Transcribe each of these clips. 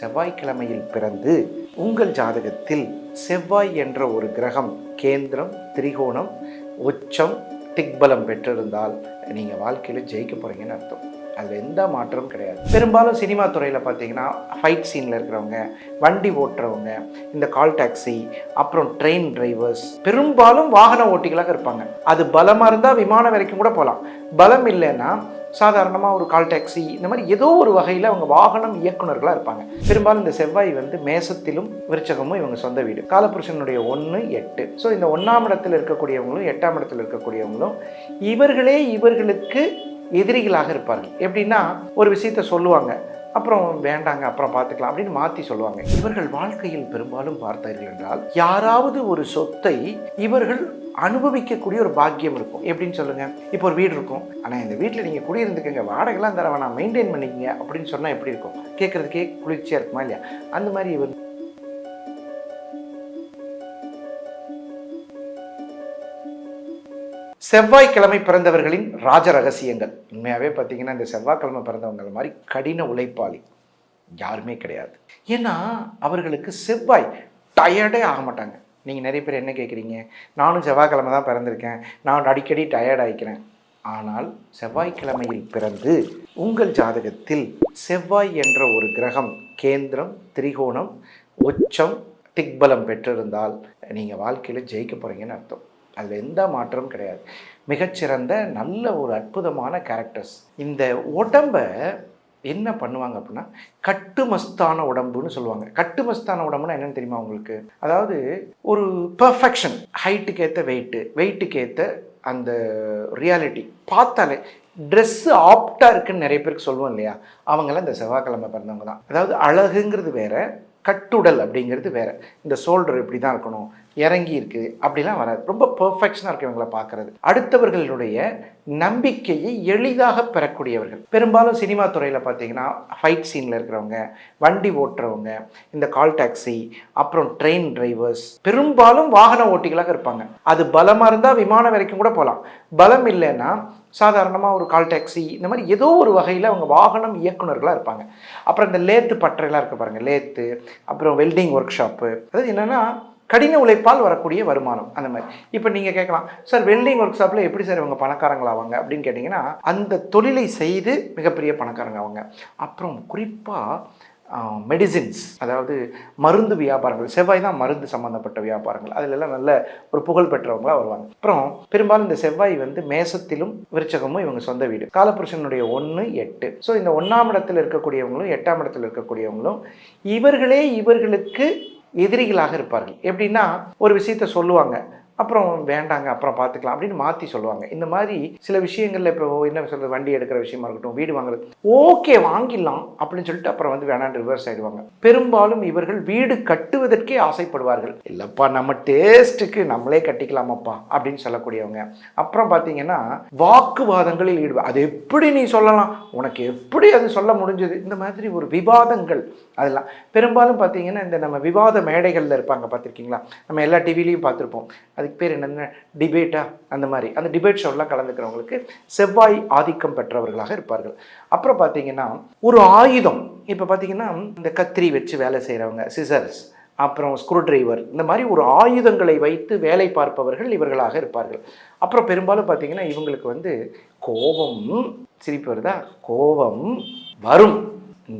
செவ்வாய்க்கிழமையில் பிறந்து உங்கள் ஜாதகத்தில் செவ்வாய் என்ற ஒரு கிரகம் கேந்திரம் திரிகோணம் உச்சம் திக்பலம் பெற்றிருந்தால் நீங்கள் வாழ்க்கையில் ஜெயிக்க போகிறீங்கன்னு அர்த்தம். அதில் எந்த மாற்றமும் கிடையாது. பெரும்பாலும் சினிமா துறையில் பார்த்தீங்கன்னா ஃபைட் சீனில் இருக்கிறவங்க வண்டி ஓட்டுறவங்க இந்த கால் டாக்ஸி அப்புறம் ட்ரெயின் டிரைவர்ஸ் பெரும்பாலும் வாகன ஓட்டிகளாக இருப்பாங்க. அது பலமாக இருந்தால் விமானம் வரைக்கும் கூட போகலாம் பலம் இல்லைன்னா சாதாரணமாக ஒரு கால் டாக்ஸி இந்த மாதிரி ஏதோ ஒரு வகையில் அவங்க வாகனம் இயக்குனர்களாக இருப்பாங்க. பெரும்பாலும் இந்த செவ்வாய் வந்து மேசத்திலும் விருச்சகமும் இவங்க சொந்த வீடு. காலபுருஷனுடைய ஒன்று எட்டு. ஸோ இந்த ஒன்றாம் இடத்தில் இருக்கக்கூடியவங்களும் எட்டாம் இடத்தில் இருக்கக்கூடியவங்களும் இவர்களே இவர்களுக்கு எதிரிகளாக இருப்பார்கள். எப்படின்னா ஒரு விஷயத்த சொல்லுவாங்க அப்புறம் வேண்டாங்க அப்புறம் பார்த்துக்கலாம் அப்படின்னு மாற்றி சொல்லுவாங்க. இவர்கள் வாழ்க்கையில் பெரும்பாலும் பார்த்தார்கள் என்றால் யாராவது ஒரு சொத்தை இவர்கள் அனுபவிக்கக்கூடிய ஒரு பாக்கியம் இருக்கும். எப்படின்னு சொல்லுங்கள் இப்போ ஒரு வீடு இருக்கும். ஆனால் இந்த வீட்டில் நீங்கள் குடியிருந்துக்கங்க. வாடகைலாம் தர வேணாம். மெயின்டைன் பண்ணிக்கங்க. அப்படின்னு சொன்னால் எப்படி இருக்கும்? கேட்குறதுக்கே குளிர்ச்சியாக இருக்குமா இல்லையா? அந்த மாதிரி இவர் செவ்வாய்க்கிழமை பிறந்தவர்களின் ராஜ ரகசியங்கள். உண்மையாகவே பார்த்தீங்கன்னா இந்த செவ்வாய்க்கிழமை பிறந்தவங்க மாதிரி கடின உழைப்பாளி யாருமே கிடையாது. ஏன்னா அவர்களுக்கு செவ்வாய் டயர்டே ஆக மாட்டாங்க. நீங்கள் நிறைய பேர் என்ன கேட்குறீங்க நானும் செவ்வாய்க்கிழமை தான் பிறந்திருக்கேன். நான் அடிக்கடி டயர்ட் ஆகிக்கிறேன் ஆனால் செவ்வாய்க்கிழமையில் பிறந்து உங்கள் ஜாதகத்தில் செவ்வாய் என்ற ஒரு கிரகம் கேந்திரம் திரிகோணம் உச்சம் திக்பலம் பெற்றிருந்தால் நீங்கள் வாழ்க்கையில் ஜெயிக்க போகிறீங்கன்னு அர்த்தம். அதில் எந்த மாற்றமும் கிடையாது. மிகச்சிறந்த நல்ல ஒரு அற்புதமான கேரக்டர்ஸ் இந்த உடம்பை என்ன பண்ணுவாங்க அப்படின்னா கட்டுமஸ்தான உடம்புன்னு சொல்லுவாங்க. கட்டுமஸ்தான உடம்புனா என்னன்னு தெரியுமா உங்களுக்கு? அதாவது ஒரு பர்ஃபெக்ஷன் ஹைட்டுக்கு ஏற்ற வெயிட்டு வெயிட்டுக்கு ஏற்ற அந்த ரியாலிட்டி பார்த்தாலே ட்ரெஸ்ஸு ஆப்டாக இருக்குன்னு நிறைய பேருக்கு சொல்லுவோம் இல்லையா? அவங்களாம் இந்த செவ்வாய்க்கிழமை பிறந்தவங்க தான். அதாவது அழகுங்கிறது வேற கட்டுடல் அப்படிங்கிறது வேற. இந்த சோல்டர் இப்படி தான் இருக்கணும் இறங்கி இருக்குது அப்படிலாம் வராது. ரொம்ப பர்ஃபெக்ஷனாக இருக்கு இவங்களை பார்க்குறது. அடுத்தவர்களுடைய நம்பிக்கையை எளிதாக பெறக்கூடியவர்கள். பெரும்பாலும் சினிமா துறையில் பார்த்தீங்கன்னா ஃபைட் சீனில் இருக்கிறவங்க வண்டி ஓட்டுறவங்க இந்த கால் டாக்ஸி அப்புறம் ட்ரெயின் டிரைவர்ஸ் பெரும்பாலும் வாகன ஓட்டிகளாக இருப்பாங்க. அது பலமாக இருந்தால் விமானம் வரைக்கும் கூட போகலாம். பலம் இல்லைன்னா சாதாரணமாக ஒரு கால் டாக்ஸி இந்த மாதிரி ஏதோ ஒரு வகையில் அவங்க வாகனம் இயக்குனர்களாக இருப்பாங்க. அப்புறம் இந்த லேத்து பட்டறையெல்லாம் இருக்க பாருங்கள் லேத்து அப்புறம் வெல்டிங் ஒர்க் ஷாப்பு அதாவது என்னென்னா கடின உழைப்பால் வரக்கூடிய வருமானம் அந்த மாதிரி. இப்போ நீங்கள் கேட்கலாம் சார் வெல்டிங் ஒர்க் ஷாப்பில் எப்படி சார் இவங்க பணக்காரங்களாவாங்க அப்படின்னு கேட்டிங்கன்னா அந்த தொழிலை செய்து மிகப்பெரிய பணக்காரங்க அவங்க. அப்புறம் குறிப்பாக மெடிசின்ஸ் அதாவது மருந்து வியாபாரங்கள் செவ்வாய் தான் மருந்து சம்மந்தப்பட்ட வியாபாரங்கள். அதிலெல்லாம் நல்ல ஒரு புகழ் பெற்றவங்களாக வருவாங்க. அப்புறம் பெரும்பாலும் இந்த செவ்வாய் வந்து மேசத்திலும் விருச்சகமும் இவங்க சொந்த வீடு. காலபுருஷனுடைய ஒன்று எட்டு. ஸோ இந்த ஒன்றாம் இடத்தில் இருக்கக்கூடியவங்களும் எட்டாம் இடத்தில் இருக்கக்கூடியவங்களும் இவர்களே இவர்களுக்கு எதிரிகளாக இருப்பார்கள். எப்படின்னா ஒரு விஷயத்த சொல்லுவாங்க. அப்புறம் வேண்டாங்க அப்புறம் பார்த்துக்கலாம் அப்படின்னு மாற்றி சொல்லுவாங்க. இந்த மாதிரி சில விஷயங்களில் இப்போ என்ன சொல்கிறது வண்டி எடுக்கிற விஷயமா இருக்கட்டும் வீடு வாங்குறது ஓகே வாங்கிடலாம் அப்படின்னு சொல்லிட்டு அப்புறம் வந்து வேணான்னு ரிவர்ஸ் ஆயிடுவாங்க. பெரும்பாலும் இவர்கள் வீடு கட்டுவதற்கே ஆசைப்படுவார்கள். இல்லைப்பா நம்ம டேஸ்ட்டுக்கு நம்மளே கட்டிக்கலாமாப்பா அப்படின்னு சொல்லக்கூடியவங்க. அப்புறம் பார்த்தீங்கன்னா வாக்குவாதங்களில் ஈடுபா அது எப்படி நீ சொல்லலாம்? உனக்கு எப்படி அது சொல்ல முடிஞ்சது? இந்த மாதிரி ஒரு விவாதங்கள் அதெல்லாம். பெரும்பாலும் பார்த்தீங்கன்னா இந்த நம்ம விவாத மேடைகளில் இருப்பாங்க பார்த்துருக்கீங்களா? நம்ம எல்லா டிவிலையும் பார்த்துருப்போம். அதுக்கு பேர் என்னென்ன டிபேட்டா அந்த மாதிரி. அந்த டிபேட் ஷோலாம் கலந்துக்கிறவங்களுக்கு செவ்வாய் ஆதிக்கம் பெற்றவர்களாக இருப்பார்கள். அப்புறம் பார்த்தீங்கன்னா ஒரு ஆயுதம். இப்போ பார்த்தீங்கன்னா இந்த கத்திரி வச்சு வேலை செய்கிறவங்க சிசர்ஸ் அப்புறம் ஸ்க்ரூ டிரைவர் இந்த மாதிரி ஒரு ஆயுதங்களை வைத்து வேலை பார்ப்பவர்கள் இவர்களாக இருப்பார்கள். அப்புறம் பெரும்பாலும் பார்த்தீங்கன்னா இவங்களுக்கு வந்து கோபம் சிரிப்பு வருதா? கோபம் வரும்.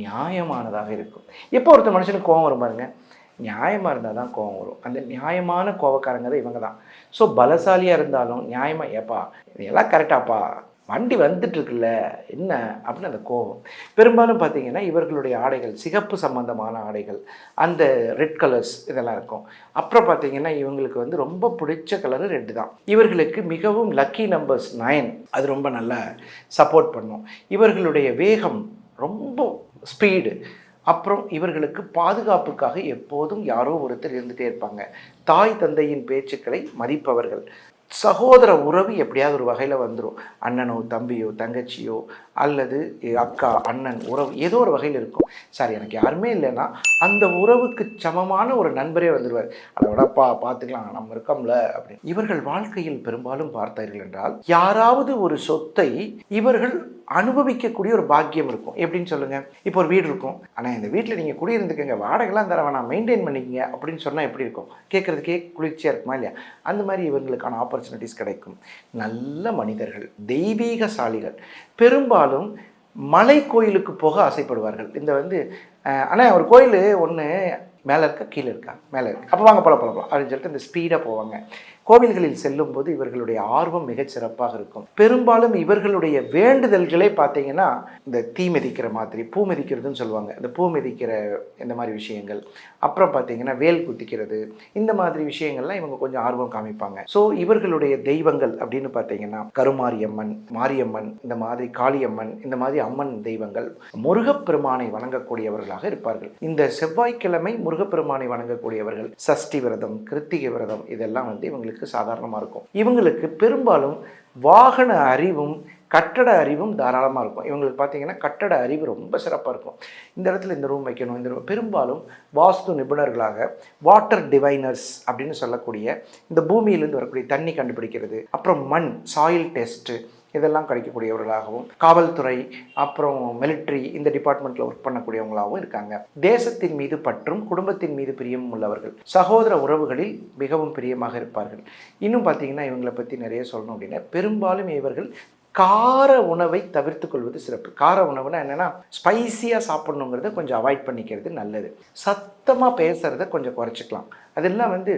நியாயமானதாக இருக்கும். எப்போ ஒருத்தர் மனுஷனுக்கு கோபம் வரும் பாருங்கள் நியாயமாக இருந்தால் தான் கோவம் வரும். அந்த நியாயமான கோவக்காரங்க தான் இவங்க தான் ஸோ பலசாலியாக இருந்தாலும் நியாயமாக ஏப்பா இதெல்லாம் கரெக்டாப்பா வண்டி வந்துட்டுருக்குல்ல என்ன? அப்படின்னு அந்த கோபம். பெரும்பாலும் பார்த்தீங்கன்னா இவர்களுடைய ஆடைகள் சிகப்பு சம்பந்தமான ஆடைகள் அந்த ரெட் கலர்ஸ் இதெல்லாம் இருக்கும். அப்புறம் பார்த்தீங்கன்னா இவங்களுக்கு வந்து ரொம்ப பிடிச்ச கலரு ரெட்டு தான். இவர்களுக்கு மிகவும் லக்கி நம்பர்ஸ் நைன் அது ரொம்ப நல்லா சப்போர்ட் பண்ணும். இவர்களுடைய வேகம் ரொம்ப ஸ்பீடு அப்புறம் இவர்களுக்கு பாதுகாப்புக்காக எப்போதும் யாரோ ஒருத்தர் இருந்துகிட்டே இருப்பாங்க. தாய் தந்தையின் பேச்சுக்களை மதிப்பவர்கள். சகோதர உறவு எப்படியாவது ஒரு வகையில் வந்துடும் அண்ணனோ தம்பியோ தங்கச்சியோ அல்லது அக்கா அண்ணன் உறவு ஏதோ ஒரு வகையில் இருக்கும். சார் எனக்கு யாருமே இல்லைன்னா அந்த உறவுக்கு சமமான ஒரு நண்பரே வந்துடுவார் அதோடப்பா பார்த்துக்கலாம் நம்ம இருக்கோம்ல அப்படின்னு. இவர்கள் வாழ்க்கையில் பெரும்பாலும் பார்த்தார்கள் என்றால் யாராவது ஒரு சொத்தை இவர்கள் அனுபவிக்கக்கூடிய ஒரு பாக்கியம் இருக்கும். எப்படின்னு சொல்லுங்க? இப்போ ஒரு வீடு இருக்கும். ஆனால் இந்த வீட்டில் நீங்கள் குடியிருந்துக்கங்க. வாடகைலாம் தர வேணாம் மெயின்டைன் பண்ணிக்கங்க. அப்படின்னு சொன்னால் எப்படி இருக்கும்? கேட்குறதுக்கே குளிர்ச்சியாக இருக்குமா இல்லையா? அந்த மாதிரி இவங்களுக்கான ஆப்பர்ச்சுனிட்டிஸ் கிடைக்கும். நல்ல மனிதர்கள் தெய்வீகசாலிகள். பெரும்பாலும் மலை கோயிலுக்கு போக ஆசைப்படுவார்கள். இந்த வந்து ஆனால் அண்ணா ஒரு கோயில் ஒன்று மேலே இருக்கா? கீழே இருக்கா? மேலே இருக்கா. அப்போ வாங்க போல போல போகலாம் அப்படின்னு சொல்லிட்டு இந்த ஸ்பீடாக போவாங்க. கோவில்களில் செல்லும்போது இவர்களுடைய ஆர்வம் மிகச் சிறப்பாக இருக்கும். பெரும்பாலும் இவர்களுடைய வேண்டுதல்களே பார்த்தீங்கன்னா இந்த தீ மிதிக்கிற மாதிரி பூ மிதிக்கிறதுன்னு சொல்லுவாங்க. இந்த பூ மிதிக்கிற இந்த மாதிரி விஷயங்கள். அப்புறம் பார்த்தீங்கன்னா வேல் குத்திக்கிறது. இந்த மாதிரி விஷயங்கள்லாம் இவங்க கொஞ்சம் ஆர்வம் காமிப்பாங்க. ஸோ இவர்களுடைய தெய்வங்கள் அப்படின்னு பார்த்தீங்கன்னா கருமாரியம்மன் மாரியம்மன் இந்த மாதிரி காளியம்மன் இந்த மாதிரி அம்மன் தெய்வங்கள் முருகப்பெருமானை வணங்கக்கூடியவர்களாக இருப்பார்கள். இந்த செவ்வாய்க்கிழமை முருகப்பெருமானை வணங்கக்கூடியவர்கள் சஷ்டி விரதம் கிருத்திகை விரதம் இதெல்லாம் வந்து இவங்களுக்கு சாதாரணமாக இருக்கும். இவங்களுக்கு பெரும்பாலும் வாகன அறிவும் கட்டட அறிவும் தாராளமாக இருக்கும். இவங்களுக்கு பார்த்தீங்கன்னா கட்டட அறிவு ரொம்ப சிறப்பாக இருக்கும். இந்த இடத்துல இந்த ரூம் வைக்கணும் இந்த ரூம் பெரும்பாலும் வாஸ்து நிபுணர்களாக வாட்டர் டிவைனர்ஸ் அப்படின்னு சொல்லக்கூடிய இந்த பூமியிலேருந்து வரக்கூடிய தண்ணி கண்டுபிடிக்கிறது அப்புறம் மண் சாயில் டெஸ்ட்டு இதெல்லாம் கிடைக்கக்கூடியவர்களாகவும் காவல்துறை அப்புறம் மிலிட்ரி இந்த டிபார்ட்மெண்ட்டில் ஒர்க் பண்ணக்கூடியவங்களாகவும் இருக்காங்க. தேசத்தின் மீது பற்றும் குடும்பத்தின் மீது பிரியமும் உள்ளவர்கள். சகோதர உறவுகளில் மிகவும் பிரியமாக இருப்பார்கள். இன்னும் பார்த்தீங்கன்னா இவங்களை பற்றி நிறைய சொல்லணும் அப்படின்னா பெரும்பாலும் இவர்கள் கார உணவை தவிர்த்து கொள்வது சிறப்பு. கார உணவுனா என்னென்னா ஸ்பைசியாக சாப்பிட்ணுங்கிறத கொஞ்சம் அவாய்ட் பண்ணிக்கிறது நல்லது. சத்தமாக பேசுகிறத கொஞ்சம் குறைச்சிக்கலாம். அதெல்லாம் வந்து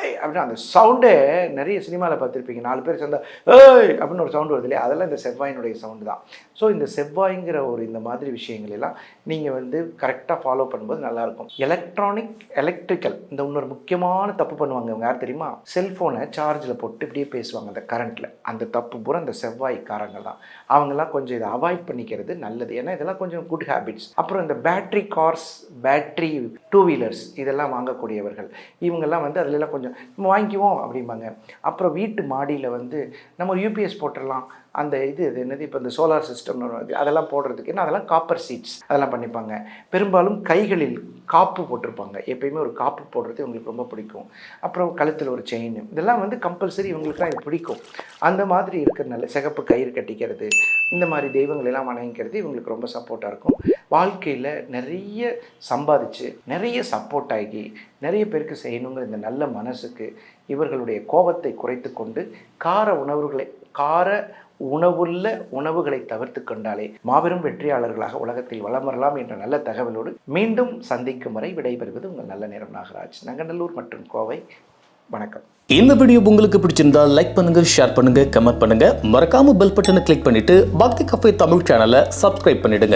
ஏய் அந்த சவுண்டே நிறைய சினிமாவில் பார்த்துருப்பீங்க. நாலு பேர் சேர்ந்தா ஏய்! அப்படின்னு ஒரு சவுண்டு வருது இல்லையா? அதெல்லாம் இந்த செவ்வாயினுடைய சவுண்டு தான். ஸோ இந்த செவ்வாய்ங்கிற ஒரு இந்த மாதிரி விஷயங்கள் எல்லாம் நீங்கள் வந்து கரெக்டாக ஃபாலோ பண்ணும்போது நல்லாயிருக்கும் எலக்ட்ரானிக் எலக்ட்ரிக்கல் இந்த இன்னொரு முக்கியமான தப்பு பண்ணுவாங்க இவங்க. யார் தெரியுமா? செல்ஃபோனை சார்ஜில் போட்டு இப்படியே பேசுவாங்க அந்த கரண்ட்டில் அந்த தப்பு பூரா அந்த செவ்வாய்க்காரங்க தான். அவங்கெல்லாம் கொஞ்சம் இதை அவாய்ட் பண்ணிக்கிறது நல்லது. ஏன்னா இதெல்லாம் கொஞ்சம் குட் ஹேபிட்ஸ் அப்புறம் இந்த battery cars battery two wheelers இதெல்லாம் வாங்கக்கூடியவர்கள். இவங்கெல்லாம் வந்து அதிலெல்லாம் கொஞ்சம் நம்ம வாங்கிக்குவோம் அப்படிம்பாங்க. அப்புறம் வீட்டு மாடியில் வந்து நம்ம யூபிஎஸ் போட்டுடலாம். அந்த இது இது என்னது? இப்போ இந்த சோலார் சிஸ்டம்னு அதெல்லாம் போடுறதுக்கு ஏன்னா அதெல்லாம் காப்பர் சீட்ஸ் அதெல்லாம் பண்ணிப்பாங்க. பெரும்பாலும் கைகளில் காப்பு போட்டிருப்பாங்க. எப்பயுமே ஒரு காப்பு போடுறது இவங்களுக்கு ரொம்ப பிடிக்கும். அப்புறம் கழுத்தில் ஒரு செயின் இதெல்லாம் வந்து கம்பல்சரி இவங்களுக்குலாம் இது பிடிக்கும். அந்த மாதிரி இருக்கிறதுனால சிகப்பு கயிறு கட்டிக்கிறது இந்த மாதிரி தெய்வங்கள் எல்லாம் வணங்கிக்கிறது இவங்களுக்கு ரொம்ப சப்போர்ட்டாக இருக்கும். வாழ்க்கையில் நிறைய சம்பாதிச்சு நிறைய சப்போர்ட் ஆகி நிறைய பேருக்கு செய்யணுங்கிற இந்த நல்ல மனசுக்கு இவர்களுடைய கோபத்தை குறைத்து கொண்டு கார உணவுகளை கார உணவுள்ள உணவுகளை தவிர்த்து கொண்டாலே மாபெரும் வெற்றியாளர்களாக உலகத்தில் வளம் வரலாம் என்ற நல்ல தகவலோடு மீண்டும் சந்திக்கும் வரை விடைபெறுவது உங்கள் நல்ல நேரம் நாகராஜ். நங்கநல்லூர் மற்றும் கோவை. வணக்கம். இந்த வீடியோ உங்களுக்கு பிடிச்சிருந்தா லைக் பண்ணுங்க ஷேர் பண்ணுங்க கமெண்ட் பண்ணுங்க. மறக்காம பெல் பட்டனை கிளிக் பண்ணிட்டு பக்தி கஃபே தமிழ் சேனலை சப்ஸ்கிரைப் பண்ணிடுங்க.